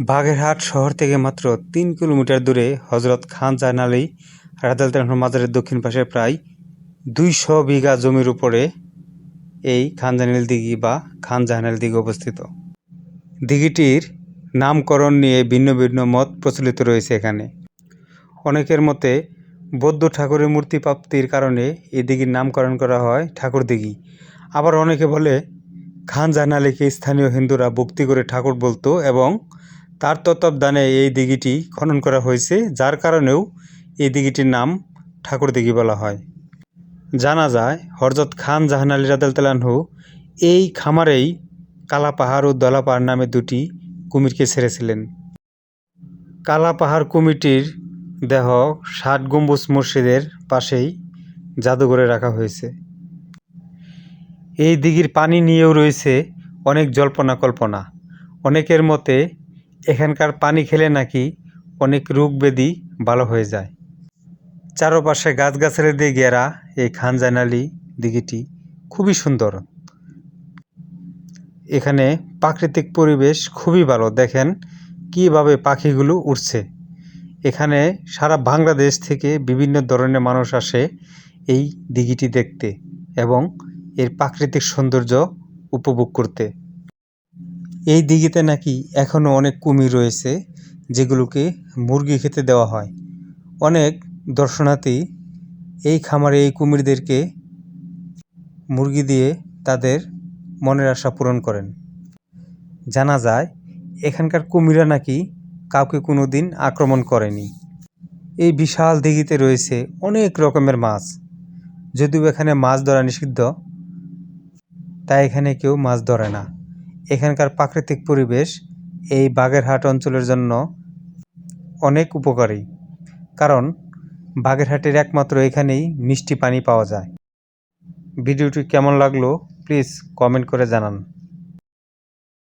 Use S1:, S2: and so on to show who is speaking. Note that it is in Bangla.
S1: বাগেরহাট শহর থেকে মাত্র তিন কিলোমিটার দূরে হজরত খান জাহান আলী রাদালতানহর মাজারের দক্ষিণ পাশে প্রায় দুইশো বিঘা জমির উপরে এই খান জাহান আলী দিঘি বা খান জাহান আলী দিঘি অবস্থিত। দিঘিটির নামকরণ নিয়ে ভিন্ন ভিন্ন মত প্রচলিত রয়েছে এখানে। অনেকের মতে বৌদ্ধ ঠাকুরের মূর্তি প্রাপ্তির কারণে এই দিঘির নামকরণ করা হয় ঠাকুর দিঘি। আবার অনেকে বলে, খান জাহান আলীকে স্থানীয় হিন্দুরা ভক্তি করে ঠাকুর বলতো এবং তার তত্ত্বাবধানে এই দিঘিটি খনন করা হয়েছে, যার কারণেও এই দিঘিটির নাম ঠাকুর দিঘি বলা হয়। জানা যায় হরজত খান জাহান আলী রাদালতালাহু এই খামারেই কালা পাহাড় ও দলা পাহাড় নামে দুটি কুমিরকে ছেড়েছিলেন। কালা পাহাড় কুমিরটির দেহ ষাট গম্বুজ মসজিদের পাশেই জাদুঘরে রাখা হয়েছে। এই দিঘির পানি নিয়েও রয়েছে অনেক জল্পনা কল্পনা। অনেকের মতে এখানকার পানি খেলে নাকি অনেক রোগ ব্যাধি ভালো হয়ে যায়। চারপাশে গাছগাছালি দিয়ে ঘেরা এই খানজানালি দিঘিটি খুবই সুন্দর। এখানে প্রাকৃতিক পরিবেশ খুবই ভালো। দেখেন কীভাবে পাখিগুলো উঠছে এখানে সারা বাংলাদেশ থেকে বিভিন্ন ধরনের মানুষ আসে এই দিঘিটি দেখতে এবং এর প্রাকৃতিক সৌন্দর্য উপভোগ করতে। এই দিঘিতে নাকি এখনও অনেক কুমির রয়েছে, যেগুলোকে মুরগি খেতে দেওয়া হয়। অনেক দর্শনার্থী এই খামারে এই কুমিরদেরকে মুরগি দিয়ে তাদের মনের আশা পূরণ করেন। জানা যায়, এখানকার কুমিরা নাকি কাউকে কোনো দিন আক্রমণ করেনি। এই বিশাল দিঘিতে রয়েছে অনেক রকমের মাছ। যদিও এখানে মাছ ধরা নিষিদ্ধ, তাই এখানে কেউ মাছ ধরে না। এখানকার প্রাকৃতিক পরিবেশ এই বাগেরহাট অঞ্চলের জন্য অনেক উপকারী, কারণ বাগেরহাটের একমাত্র এখানেই মিষ্টি পানি পাওয়া যায়। ভিডিওটি কেমন লাগল, প্লিজ কমেন্ট করে জানান।